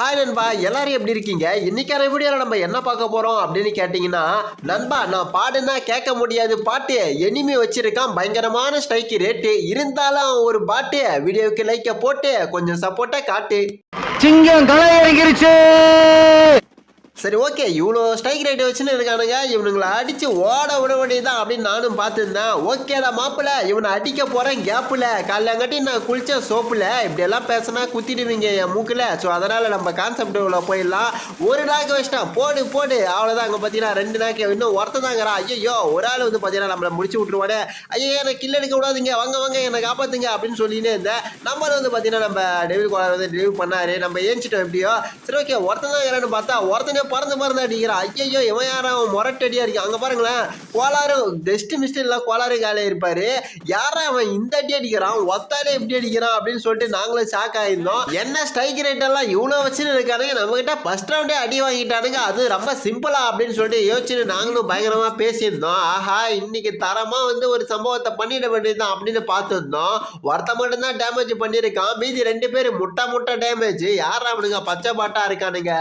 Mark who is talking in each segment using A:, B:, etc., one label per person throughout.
A: Hi நண்பா. எல்லாரும் எப்படி இருக்கீங்க? இன்னைக்கான வீடியோவில் நம்ம என்ன பார்க்க போகிறோம் அப்படின்னு கேட்டிங்கன்னா நண்பா நான் பாடுனா கேட்க முடியாது பாட்டு. எனிமி வச்சிருக்கான். பயங்கரமான ஸ்ட்ரைக்கு ரேட்டு இருந்தாலும் ஒரு பாட்டு. வீடியோவுக்கு லைக்கை போட்டு கொஞ்சம் சப்போர்ட்டாக காட்டு.
B: சிங்கம் களை
A: சரி ஓகே. இவ்வளோ ஸ்ட்ரைக் ரேட் வச்சுன்னு இருக்கானுங்க. இவனுங்களை அடித்து ஓட விட வேண்டியதுதான் அப்படின்னு நானும் பார்த்துருந்தேன். ஓகேடா மாப்பிள்ள இவனை அடிக்க போகிறேன் கேப்பில் காலையங்காட்டி நான் குளிச்ச சோப்பில் இப்படியெல்லாம் பேசினா குத்திடுவீங்க என் மூக்கில். ஸோ அதனால் நம்ம கான்செப்ட் உள்ள போயிடலாம். ஒரு நாக்கு வச்சிட்டான் போடு போடு. அவ்வளோதான் அங்கே பார்த்தீங்கன்னா ரெண்டு நாக்கு இன்னும் ஒருத்தன் தாங்கிறா. ஐயோ ஒரு ஆள் வந்து பார்த்தீங்கன்னா நம்மளை முடிச்சு விட்ருவானே ஐயோ எனக்கு கில் எடுக்க விடாதீங்க. வாங்க வாங்க. என்னை காப்பாற்றுங்க அப்படின்னு சொல்லினே இருந்தேன். நம்ம வந்து பார்த்தீங்கன்னா நம்ம டெலிவரி கோலர் வந்து டெலிவரி பண்ணாரு. நம்ம ஏஞ்சிட்டோம் எப்படியோ. சரி ஓகே. ஒருத்தன் தான் பார்த்தா ஒருத்தனே பறந்து பறந்து அடிக்கிறான் ஐயோ இவன் யாரும் முரட்டடியாக இருக்கு? அங்கே பாருங்களேன். கோளாறு டெஸ்ட் மிஸ்ட் இல்லை கோளாறு காலையில் இருப்பார். யாரா அவன் இந்த அடி அடிக்கிறான்? ஒத்தாலே எப்படி அடிக்கிறான் அப்படின்னு சொல்லிட்டு நாங்களும் ஷாக் ஆகிருந்தோம் என்ன ஸ்ட்ரைக் ரேட் எல்லாம் இவ்வளோ வச்சுன்னு இருக்கானுங்க? நம்மகிட்ட ஃபஸ்ட் ரவுண்டே அடி வாங்கிட்டானுங்க. அது ரொம்ப சிம்பிளா அப்படின்னு சொல்லிட்டு யோசிச்சுட்டு நாங்களும் பயங்கரமாக பேசியிருந்தோம். ஆஹா இன்னைக்கு தரமாக வந்து ஒரு சம்பவத்தை பண்ணிட வேண்டியதுதான் அப்படின்னு பார்த்துருந்தோம். ஒருத்த மட்டும்தான் டேமேஜ் பண்ணியிருக்கான். மீதி ரெண்டு பேர் முட்டை முட்டை டேமேஜ் யாரா அவனுங்க? பச்சை பாட்டா இருக்கானுங்க.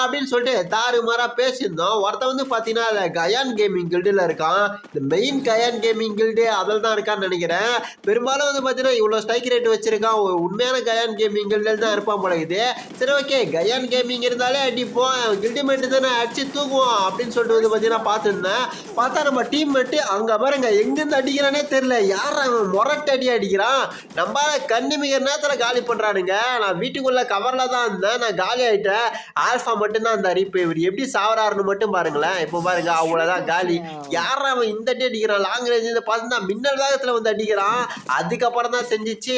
A: அப்படின்னு சொல்லிட்டு தாறுமாறா பேசியிருந்தோம். ஒருத்தன் வந்து பார்த்தீங்கன்னா அந்த கயான் கேமிங் கில்டில் இருக்கான். இந்த மெயின் கயான் கேமிங் கில்டு அதில் தான் இருக்கான்னு நினைக்கிறேன். பெரும்பாலும் வந்து பார்த்தீங்கன்னா இவ்வளோ ஸ்ட்ரைக் ரேட் வச்சிருக்கான். ஒரு உண்மையான கயான் கேமிங் கில்டில் தான் இருப்பான் போல இது சரி ஓகே கயான் கேமிங் இருந்தாலே அடிப்போம் கில்டி மேட்டு தானே அடிச்சு தூக்குவோம் அப்படின்னு சொல்லிட்டு வந்து பார்த்தீங்கன்னா பார்த்துருந்தேன். பார்த்தா நம்ம டீம் மேட்டு அங்கே பாருங்க எங்கேருந்து அடிக்கிறானே தெரியல. யார் அவன்? முரட்டு அடி அடிக்கிறான். நம்ம கண்ணிமிக நேரத்தில் காலி பண்ணுறானுங்க நான் வீட்டுக்குள்ளே கவரில் தான் இருந்தேன். நான் காலி ஆகிட்டேன் ஆல்ஃபா மட்டும்தான் அந்த இப்போ இவர் எப்படி சாவராருன்னு மட்டும் பாருங்களேன். இப்போ பாருங்க அவ்வளோதான் காலி. யார் அவன் இந்த அடி அடிக்கிறான்? லாங் ரேஞ்சில் பார்த்தா மின்னல் வேகத்தில் வந்து அடிக்கிறான். அதுக்கப்புறம் தான் செஞ்சிச்சு.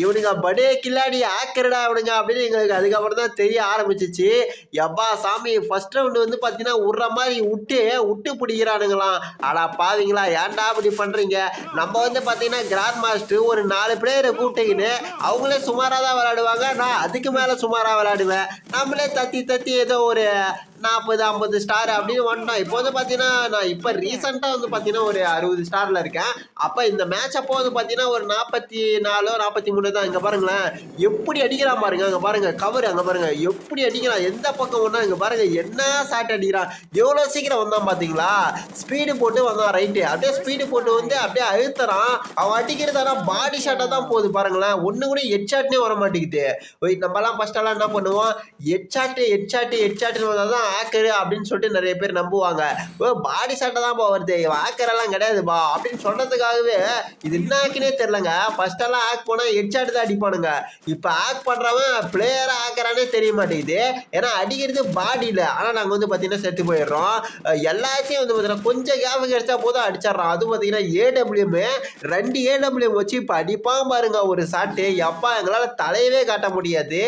A: இவனுங்க படே கில்லாடி ஆக்கரடா அவனுங்க அப்படின்னு எங்களுக்கு அதுக்கப்புறம் தான் தெரிய ஆரம்பிச்சிச்சு. எப்பா சாமி ஃபர்ஸ்ட் ரவுண்டு வந்து பார்த்தீங்கன்னா விட்ற மாதிரி விட்டு விட்டு பிடிக்கிறானுங்களாம். ஆடா பாவீங்களா ஏன்டா அப்படி பண்ணுறீங்க நம்ம வந்து பார்த்தீங்கன்னா கிராண்ட் மாஸ்டர் ஒரு நாலு பிளேயரை கூப்பிட்டீங்கன்னு அவங்களே சுமாராக தான் விளையாடுவாங்க. நான் அதுக்கு மேலே சுமாராக விளையாடுவேன். நம்மளே தத்தி தத்தி ஏதோ ஒரு நாற்பது ஐம்பது ஸ்டார் அப்படின்னு வந்துட்டோம் இப்போ வந்து பார்த்தீங்கன்னா நான் இப்போ ரீசெண்டாக வந்து பார்த்தீங்கன்னா ஒரு அறுபது ஸ்டாரில் இருக்கேன். அப்போ இந்த மேட்ச் அப்போ வந்து பார்த்தீங்கன்னா ஒரு நாற்பத்தி நாலோ நாற்பத்தி மூணு தான். இங்கே பாருங்களேன். எப்படி அடிக்கிறான் பாருங்க அங்கே பாருங்க. கவர் அங்கே பாருங்க. எப்படி அடிக்கிறான் எந்த பக்கம் ஒன்றா இங்கே பாருங்க. என்ன ஷாட் அடிக்கிறான். எவ்வளோ சீக்கிரம் வந்தான் பார்த்தீங்களா? ஸ்பீடு போட்டு வந்தான் ரைட்டு அப்படியே ஸ்பீடு போட்டு வந்து அப்படியே அழுத்துறான். அவன் அடிக்கிறதானா பாடி ஷாட்டாக தான் போகுது பாருங்களேன். ஒன்று கூட ஹெட் ஷாட்னே வர மாட்டேங்குது நம்மலாம் ஃபஸ்ட்டெல்லாம் என்ன பண்ணுவோம்? Head shot head shot head ஷாட்டுன்னு வந்தால் தான் ஆக்கரு அப்படின்னு சொல்லிட்டு நிறைய பேர் நம்புவாங்க. ஓ பாடி சட்டை தான் பா வருது ஆக்கரெல்லாம் கிடையாதுப்பா அப்படின்னு சொன்னதுக்காகவே இது என்ன ஆக்குனே தெரிலங்க ஃபஸ்ட்டெல்லாம் ஆக் போனால் ஹெட் ஷாட் தான் அடிப்பானுங்க. இப்போ ஆக் பண்ணுறவன் பிளேயராக ஆக்கிறானே தெரிய மாட்டேங்குது. ஏன்னா அடிக்கிறது பாடியில் ஆனால் நாங்கள் வந்து பார்த்தீங்கன்னா செத்து போயிடுறோம். எல்லாத்தையும் வந்து பார்த்தீங்கன்னா கொஞ்சம் கேப் கிடைச்சா போதும் அடிச்சிட்றோம் அதுவும் பார்த்தீங்கன்னா ஏடபிள்யூமே ரெண்டு ஏடபிள்யூஎம் வச்சு இப்போ அடிப்பான் பாருங்க ஒரு சாட்டு எப்பா எங்களால் தலையவே காட்ட முடியாது.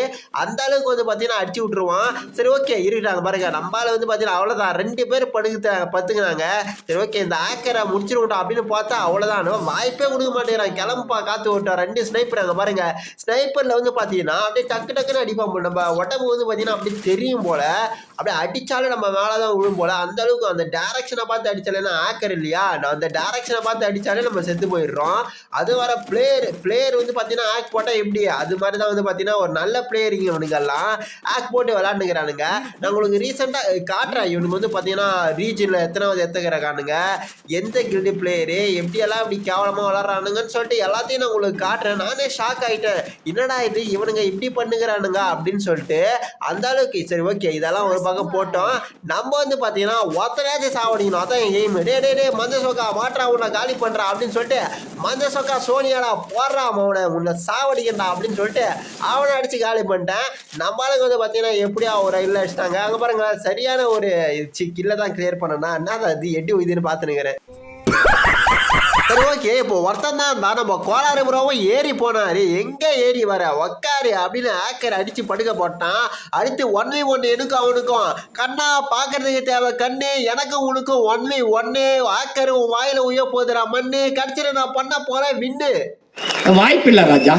A: அந்த அளவுக்கு வந்து பார்த்தீங்கன்னா அடிச்சு விட்ருவான் சரி ஓகே இருக்கிட்டாங்க பாருங்க. நம்மளால வந்து பார்த்தீங்கன்னா அவ்வளோதான் ரெண்டு பேர் படுத்து பத்துக்குனாங்க சரி ஓகே இந்த ஆக்கரை முடிச்சிருக்கட்டும் அப்படின்னு பார்த்தா அவ்வளோதான் வாய்ப்பே கொடுக்க மாட்டேங்கிறான். கிளம்பா காத்து விட்டோம் ரெண்டு ஸ்னைப்பர் அங்கே பாருங்க. ஸ்னைப்பரில் வந்து பார்த்தீங்கன்னா அப்படியே டக்கு டக்குன்னு அடிப்பான் நம்ம உடம்பு வந்து பார்த்தீங்கன்னா அப்படியே தெரியும் போல. அப்படியே அடித்தாலும் நம்ம மேலே தான் விழும் போல. அந்த அளவுக்கு அந்த டேரக்ஷனை பார்த்து அடித்தாலேன்னா ஆக்கர் இல்லையா? நான் அந்த டேரக்ஷனை பார்த்து அடித்தாலே நம்ம செத்து போயிடுறோம். அது வர பிளேயர் பிளேயர் வந்து பார்த்தீங்கன்னா ஆக் போட்டால் எப்படி? அது மாதிரி தான் வந்து பார்த்தீங்கன்னா ஒரு நல்ல பிளேயருங்க இவனுங்கெல்லாம் ஆக் போட்டு விளாண்டுக்கிறானுங்க நான் உங்களுக்கு ரீசெண்டாக காட்டுறேன் இவனுக்கு வந்து பார்த்தீங்கன்னா ரீஜனில் எத்தனாவது எத்துக்கிறானுங்க எந்த கில்டு பிளேயரு எப்படியெல்லாம் இப்படி கேவலமாக விளாட்றானுங்கன்னு சொல்லிட்டு எல்லாத்தையும் நான் உங்களுக்கு காட்டுறேன். நானே ஷாக் ஆகிட்டேன் என்னடா இது? இவனுங்க இப்படி பண்ணுகிறானுங்க அப்படின்னு சொல்லிட்டு அந்த அளவுக்கு சரி ஓகே இதெல்லாம் ஒரு பக்கம் போட்டோம். நம்ம வந்து பார்த்தீங்கன்னா ஒத்தனையாச்சும் சாவடிக்கணும். அதான் என் எய்ம் டே டே டே மஞ்ச சோக்கா மாற்றா உன்னை காலி பண்ணுறா அப்படின்னு சொல்லிட்டு மஞ்ச சோக்கா சோனியாடா போடுறா அவனை உன்னை சாவடிக்கண்டா அப்படின்னு சொல்லிட்டு அவனை அடித்து காலி பண்ணிட்டேன். நம்மளுக்கு வந்து பார்த்தீங்கன்னா எப்படியா ஒரு இல்லை அடிச்சிட்டாங்க. அங்கே பாருங்க சரியான ஒரு கில்ல தான் கிளியர் பண்ணனா என்ன அது எட்டி இதுன்னு பார்த்துனுங்கிறேன் சரி ஓகே இப்போ ஒருத்தன் தான் இருந்தா நம்ம கோளாறு புறவும் ஏறி போனாரு எங்க ஏறி வர? உக்காரு அப்படின்னு ஆக்கர் அடிச்சு படுக்க போட்டான். அடுத்து ஒன்லி ஒன்று எனக்கும் அவனுக்கும்? கண்ணா பாக்குறதுக்கு தேவை. கண்ணு எனக்கும் உனக்கும். ஒன்லி ஒன்னு. ஆக்கர் உன் வாயில உய போதுடா மண்ணு. கடைசியில் நான் பண்ண போறேன் வின்னு
B: வாய்ப்பில்லை ராஜா.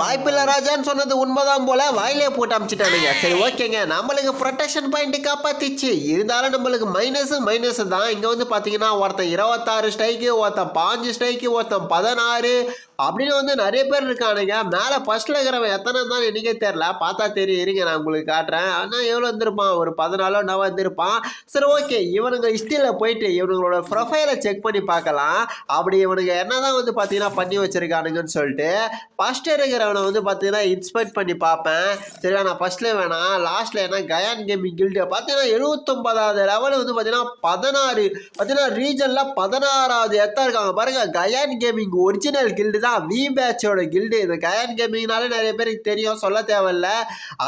A: வாய்ப்பில்ல ராஜான்னு சொன்னது உண்மைதான் போல வாயிலே போட்டு அமிச்சிட்டானுங்க சரி ஓகேங்க. நம்மளுக்கு ப்ரொடெக்ஷன் பாயிண்ட் காப்பாத்திச்சு. இருந்தாலும் நம்மளுக்கு மைனஸ் மைனஸ் தான். இங்க வந்து பாத்தீங்கன்னா ஒருத்தன் இருபத்தாறு ஸ்ட்ரைக்கு ஒருத்தன் பாஞ்சு ஸ்ட்ரைக்கு ஒருத்தன் பதினாறு அப்படின்னு வந்து நிறைய பேர் இருக்கானுங்க. மேலே ஃபஸ்ட்டில் இருக்கிறவன் எத்தனை தான் எனக்கே தெரில பார்த்தா தெரியும். இருங்க நான் உங்களுக்கு காட்டுறேன். ஆனால் எவ்வளோ வந்திருப்பான்? ஒரு பதினாலோ நான் வந்திருப்பான். சரி ஓகே இவனுங்க ஹிஸ்டரியில் போயிட்டு இவனுங்களோட ப்ரொஃபைலை செக் பண்ணி பார்க்கலாம். அப்படி இவனுங்க என்ன தான் வந்து பார்த்தீங்கன்னா பண்ணி வச்சுருக்கானுங்கன்னு சொல்லிட்டு ஃபர்ஸ்ட் இருக்கிறவனை வந்து பார்த்தீங்கன்னா இன்ஸ்பெக்ட் பண்ணி பார்ப்பேன். சரியா நான் ஃபஸ்ட்டில் வேணாம். லாஸ்ட்டில் என்ன? கயான் கேமிங் கில்டு பார்த்தீங்கன்னா எழுபத்தொம்பதாவது லெவல் வந்து பார்த்தீங்கன்னா பதினாறு பார்த்தீங்கன்னா ரீஜனில் பதினாறாவது எத்தான் இருக்காங்க. பாருங்க கயான் கேமிங் ஒரிஜினல் கில்டு தான் வி பேட்சோட கில்டு இந்த கயான் கேமிங்னாலே நிறைய பேருக்கு தெரியும் சொல்ல தேவையில்ல.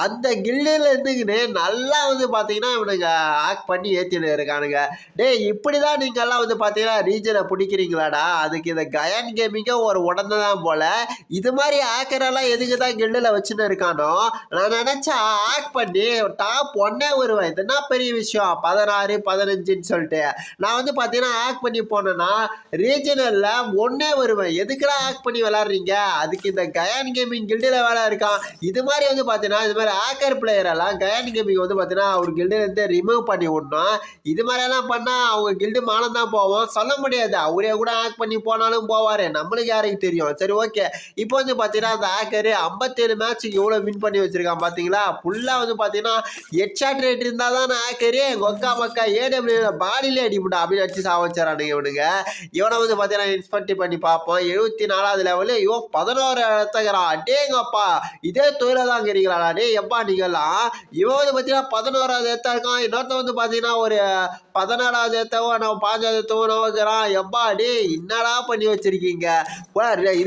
A: அந்த கில்டில் இருந்துக்கின்னு நல்லா வந்து பார்த்தீங்கன்னா இவனுங்க ஆக்ட் பண்ணி ஏற்றிட்டு இருக்கானுங்க. டேய் இப்படி தான் நீங்கள்லாம் வந்து பார்த்தீங்கன்னா ரீஜனை பிடிக்கிறீங்களாடா? அதுக்கு இந்த கயான் கேமிங்கே ஒரு உடனே தான் போல. இது மாதிரி ஆக்கரெல்லாம் எதுக்கு தான் கில்டில் வச்சுன்னு இருக்கானோ? நான் நினச்சா ஆக்ட் பண்ணி டாப் ஒன்னே வருவேன். இது என்ன பெரிய விஷயம்? பதினாறு பதினஞ்சுன்னு சொல்லிட்டு. நான் வந்து பார்த்தீங்கன்னா ஆக்ட் பண்ணி போனேன்னா ரீஜனலில் ஒன்னே வருவேன். எதுக்குடா ஆக்ட் பண்ணி விளாட்றீங்க? அதுக்கு இந்த கயான் கேமிங் கில்டில் வேலை இருக்கான் இது மாதிரி வந்து பார்த்தீங்கன்னா இது மாதிரி ஆக்கர் பிளேயரெல்லாம் கயான் கேமிங் வந்து பார்த்தீங்கன்னா அவர் கில்டிலேருந்து ரிமூவ் பண்ணி விடணும். இது மாதிரியெல்லாம் பண்ணால் அவங்க கில்டு மானம் தான் போவோம். சொல்ல முடியாது. அவரே கூட ஆக் பண்ணி போனாலும் போவார். நம்மளுக்கு யாருக்கு தெரியும்? சரி ஓகே இப்போ வந்து பார்த்தீங்கன்னா அந்த ஆக்கரு ஐம்பத்தேழு மேட்ச்சுக்கு எவ்வளோ வின் பண்ணி வச்சுருக்கான் பார்த்தீங்களா ஃபுல்லாக வந்து பார்த்தீங்கன்னா ஹெட்ஷாட் ரேட் இருந்தால் தான் ஆக்கரு ஒக்கா மக்கா ஏடபிள்யூ பாடியிலே அடிப்பட்டா அப்படின்னு அடிச்சு சாவச்சாரானுங்க இவனுங்க. இவனை வந்து பார்த்தீங்கன்னா இன்ஸ்பெக்ட் பண்ணி பார்ப்போம். எழுபத்தி நாலாவது லெவலு இவன் பதினோரு இடத்துக்கிறான் அடேங்கப்பா இதே தொழில தான் இருக்கிறீங்களா டே எப்பா நீங்கள்லாம் இவன் வந்து பார்த்தீங்கன்னா பதினோராவது இடத்தா இருக்கான். இன்னொருத்தன் வந்து பார்த்தீங்கன்னா ஒரு பதினாலாவது எத்தவோ நான் பாஞ்சாவது எத்தவோ நோக்கிறான் எப்பா டே என்னடா பண்ணி வச்சிருக்கீங்க?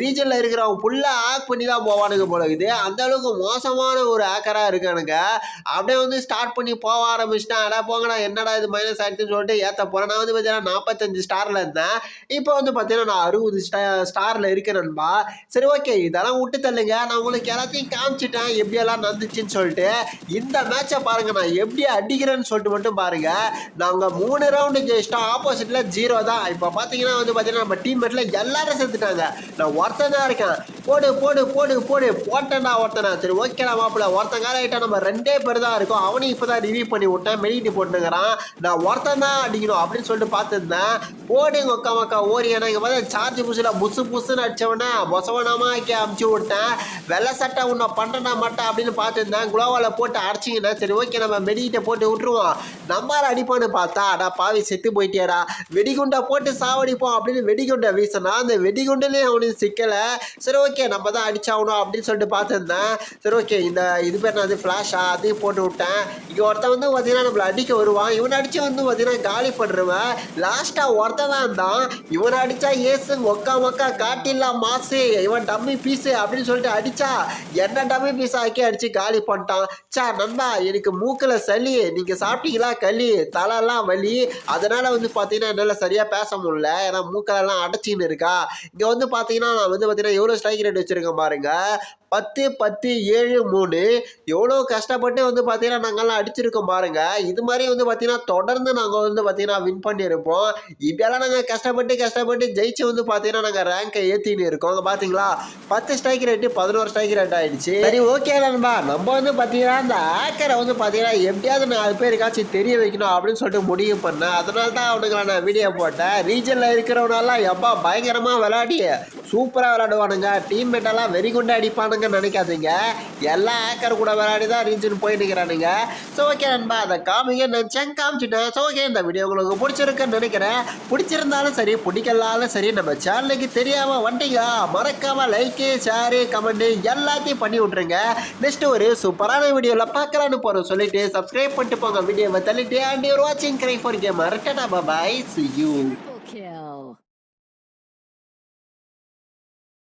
A: ரீஜனில் இருக்கிறவங்க ஃபுல்லாக ஆக் பண்ணி தான் போவானுங்க போல இருக்குது. அந்த அளவுக்கு மோசமான ஒரு ஆக்கராக இருக்கானுங்க. அப்படியே வந்து ஸ்டார்ட் பண்ணி போக ஆரம்பிச்சிட்டேன். அடா போங்கடா என்னடா இது மைனஸ் ஆயிடுச்சுன்னு சொல்லிட்டு ஏற்ற போகிறேன் நான் வந்து பார்த்தீங்கன்னா நாற்பத்தஞ்சு ஸ்டாரில் இருந்தேன். இப்போ வந்து பார்த்தீங்கன்னா நான் அறுபது ஸ்டா ஸ்டாரில் இருக்கிறேன். நண்பா சரி ஓகே இதெல்லாம் விட்டு தள்ளுங்க. நான் உங்களுக்கு எல்லாத்தையும் காமிச்சிட்டேன். எப்படியெல்லாம் நடந்துச்சுன்னு சொல்லிட்டு இந்த மேட்சை பாருங்க. நான் எப்படி அடிக்கிறேன்னு சொல்லிட்டு மட்டும் பாருங்க. நாங்கள் மூணு ரவுண்டு ஜெயிச்சிட்டோம். ஆப்போசிட்டில் ஜீரோ தான். இப்போ பார்த்தீங்கன்னா வந்து பார்த்தீங்கன்னா நம்ம டீம்மேட்டில் எல்லாரும் சேர்த்துட்டாங்க நான் ஒருத்தன் தான் இருக்கேன். போடு போடு போடு போடு. போட்டேன்டா ஒருத்தனா. சரி ஓகேடா மாப்பிள்ள. ஒருத்தன் கால ஆகிட்டா நம்ம ரெண்டே பேர் தான் இருக்கோம். அவனையும் இப்போ தான் ரிவ்யூ பண்ணி விட்டேன். மெடிட்டு போட்டுங்கிறான் நான் ஒருத்தன் தான் அடிக்கணும் அப்படின்னு சொல்லிட்டு பார்த்துருந்தேன். போடுங்க ஒக்கா மக்கா ஓரியனா இங்கே பார்த்தா சார்ஜ் புதுசில் புசு புசுன்னு அடிச்சவனே பொசவனமா ஆக்கி அமுச்சு விட்டேன். வெள்ளை சட்டை உன்னை பண்ணுறா மாட்டா அப்படின்னு பார்த்துருந்தேன். குலோவால போட்டு அடிச்சிங்கன்னா சரி ஓகே நம்ம மெடிக்கிட்ட போட்டு விட்டுருவோம். நம்மால் அடிப்பான்னு பார்த்தா அடா பாவி செத்து போயிட்டியாடா. வெடிகுண்டை போட்டு சாவடிப்போம் அப்படின்னு வெடிகுண்டை வீசினா அந்த வெடிகுண்டுலேயும் அவனுக்கு சிக்கலை. சரி ஓகே ஓகே நம்ம தான் அடிச்சாகணும் அப்படின்னு சொல்லிட்டு பார்த்துருந்தேன். சரி ஓகே இந்த இது பேர் நான் அது ஃப்ளாஷா அதையும் போட்டு விட்டேன். இங்கே ஒருத்தன் வந்து பார்த்தீங்கன்னா நம்மளை அடிக்க வருவான். இவனை அடிச்சு வந்து பார்த்தீங்கன்னா காலி பண்ணுறவன் லாஸ்ட்டாக ஒருத்தன் தான். இருந்தான் இவனை அடிச்சா ஏசு ஒக்கா ஒக்கா காட்டிடலாம் மாசு. இவன் டம்மி பீஸு அப்படின்னு சொல்லிட்டு அடிச்சா என்ன டம்மி பீஸ் ஆக்கி அடித்து காலி பண்ணிட்டான்? சா நண்பா எனக்கு மூக்கில் சளி. நீங்கள் சாப்பிட்டீங்களா? களி தலைலாம் வலி. அதனால் வந்து பார்த்தீங்கன்னா என்னால் சரியாக பேச முடியல. ஏன்னா மூக்கலெல்லாம் அடைச்சின்னு இருக்கா. இங்கே வந்து பார்த்தீங்கன்னா நான் வந்து பார்த்தீங்கன்னா எவ்வளோ ஸ்ட்ரைக் ரேட் வச்சுருங்க பாருங்க. பத்து பத்து ஏழு மூணு. எவ்வளோ கஷ்டப்பட்டு வந்து பார்த்தீங்கன்னா நாங்கள்லாம் அடிச்சிருக்கோம் பாருங்க. இது மாதிரி வந்து பார்த்தீங்கன்னா தொடர்ந்து நாங்கள் வந்து பார்த்தீங்கன்னா வின் பண்ணியிருப்போம். இப்படியெல்லாம் நாங்கள் கஷ்டப்பட்டு கஷ்டப்பட்டு ஜெயிச்சு வந்து பார்த்தீங்கன்னா நாங்கள் ரேங்கை ஏற்றின்னு இருக்கோம். அங்கே பார்த்தீங்களா பத்து ஸ்ட்ரைக் ரேட்டு பதினோரு ஸ்ட்ரைக் ரேட் ஆகிடுச்சு சரி ஓகே நண்பா. நம்ம வந்து பார்த்தீங்கன்னா அந்த ஆக்கரை வந்து பார்த்தீங்கன்னா எப்படியாவது நாலு பேருக்காச்சும் தெரிய வைக்கணும் அப்படின்னு சொல்லிட்டு முடிவு பண்ணேன். அதனால தான் அவனுங்களை நான் வீடியோ போட்டேன். ரீஜனில் இருக்கிறவனெல்லாம் எப்பா பயங்கரமாக விளையாடி சூப்பராக விளாடுவானுங்க டீம்மேட்டெல்லாம் வெறி கொண்டு அடிப்பானுங்க நினைக்காதீங்க. எல்லா ஆக்கர் கூட விளையாடி தான் ரீஜன் போயிட்டு இருக்கிறானுங்க. ஸோ ஓகே நண்பா அதை காமிங்க நினச்சேன் காமிச்சிட்டேன். ஸோ ஓகே இந்த வீடியோ உங்களுக்கு பிடிச்சிருக்குன்னு நினைக்கிறேன். பிடிச்சிருந்தாலும் சரி பிடிக்கலாலும் சரி நம்ம சேனலுக்கு தெரியாமல் வந்துட்டீங்க. மறக்காம லைக்கு ஷேரு கமெண்ட் எல்லாத்தையும் பண்ணி விட்ருங்க நெக்ஸ்ட் ஒரு சூப்பரான வீடியோவில் பார்க்கலான்னு போகிறோம் சொல்லிட்டு சப்ஸ்கிரைப் பண்ணிட்டு போங்க. வீடியோவை தள்ளிட்டு அண்ட் யூர் வாட்சிங் cry for game Tata bye see you
C: okay kill.